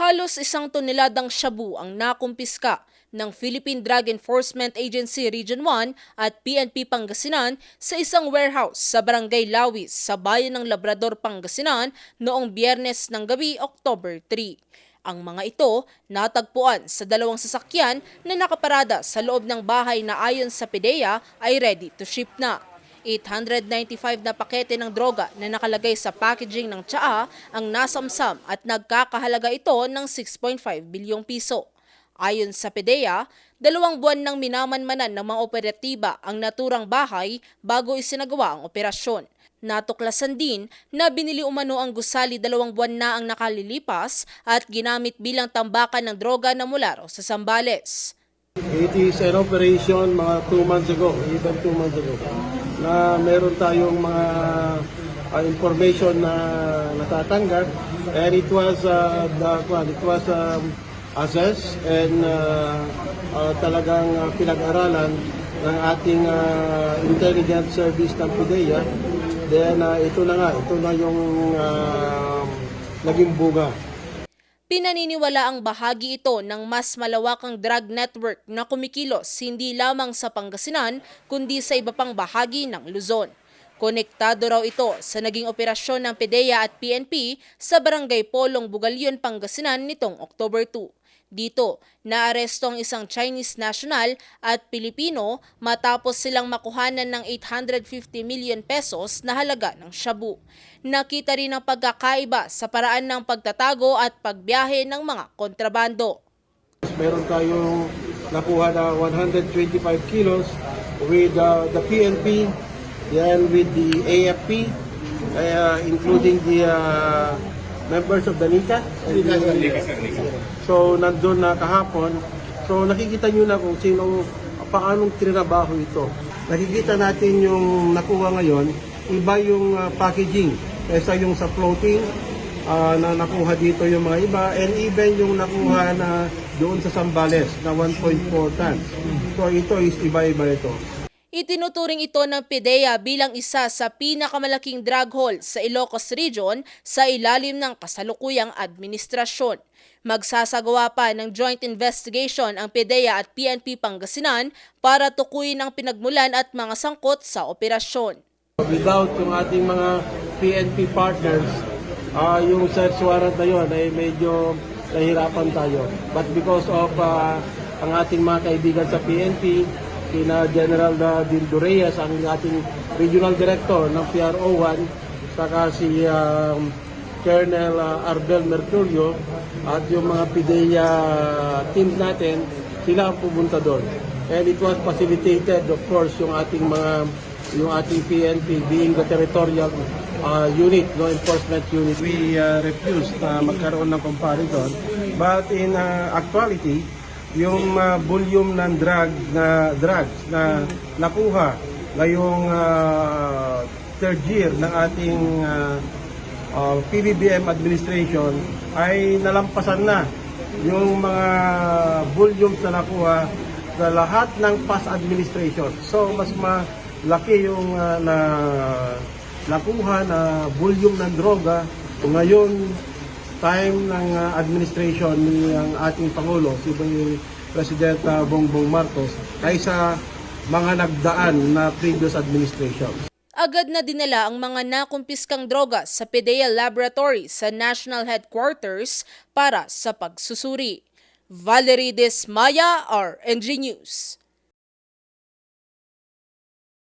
Halos isang toneladang shabu ang nakumpiska ng Philippine Drug Enforcement Agency Region 1 at PNP Pangasinan sa isang warehouse sa Barangay Lawis sa bayan ng Labrador, Pangasinan noong biyernes ng gabi, October 3. Ang mga ito natagpuan sa dalawang sasakyan na nakaparada sa loob ng bahay na ayon sa PDEA ay ready to ship na. 895 na pakete ng droga na nakalagay sa packaging ng tsaa ang nasamsam at nagkakahalaga ito ng 6.5 bilyong piso. Ayon sa PDEA, dalawang buwan nang minamanmanan ng mga operatiba ang naturang bahay bago isinagawa ang operasyon. Natuklasan din na binili umano ang gusali dalawang buwan na ang nakalilipas at ginamit bilang tambakan ng droga na mula sa Sambales. It is an operation mga 2 months ago, even 2 months ago, na meron tayong mga uh, information na natatanggap and it was uh, the, well, it was um, assessed and uh, uh, talagang uh, pinag-aralan ng ating uh, intelligence service ng PIDEA. Then uh, ito na nga, ito na yung uh, naging bunga. Pinaniniwala ang bahagi ito ng mas malawakang drug network na kumikilos hindi lamang sa Pangasinan kundi sa iba pang bahagi ng Luzon. Konektado raw ito sa naging operasyon ng PDEA at PNP sa Barangay Polong, Bugalyon, Pangasinan nitong October 2. Dito, naaresto ang isang Chinese national at Pilipino matapos silang makuhanan ng 850 million pesos na halaga ng shabu. Nakita rin ang pagkakaiba sa paraan ng pagtatago at pagbiyahe ng mga kontrabando. Meron tayong nakuha na 125 kilos with uh, the PNP, yan with the AFP, uh, including the uh, members of the NICA. So, nandun na kahapon. So, nakikita nyo na kung sino, paanong trinabaho ito. Nakikita natin yung nakuha ngayon, iba yung uh, packaging kaysa yung sa floating ah, na nakuha dito yung mga iba and even yung nakuha na doon sa Sambales na 1.4 tons. So ito is iba-iba ito. Itinuturing ito ng PIDEA bilang isa sa pinakamalaking drug haul sa Ilocos Region sa ilalim ng kasalukuyang administrasyon. Magsasagawa pa ng joint investigation ang PIDEA at PNP Pangasinan para tukuyin ang pinagmulan at mga sangkot sa operasyon. Without yung ating mga PNP partners, ah, yung search warrant na yun ay medyo nahirapan tayo. But because of ah, ang ating mga kaibigan sa PNP, kina General uh, Dildo Reyes, ang ating Regional Director ng PRO1, saka si um, Colonel uh, Arbel Mercurio at yung mga PIDEA teams natin, sila ang pumunta doon. And it was facilitated, of course, yung ating mga yung ating PNP being the territorial uh, unit, no enforcement unit. We uh, refused na magkaroon ng comparison. But in uh, actuality, yung uh, volume ng drug na drugs na nakuha ngayong uh, third year ng ating uh, uh, PBBM administration ay nalampasan na yung mga volumes na nakuha sa lahat ng past administration. So mas malaki yung uh, na nakuha na volume ng droga ngayon time ng uh, administration ni ang ating Pangulo, si President Bongbong Marcos, kaysa mga nagdaan na previous administration. Agad na dinala ang mga nakumpiskang droga sa PDEA Laboratory sa National Headquarters para sa pagsusuri. Valerie Desmaya, RNG News.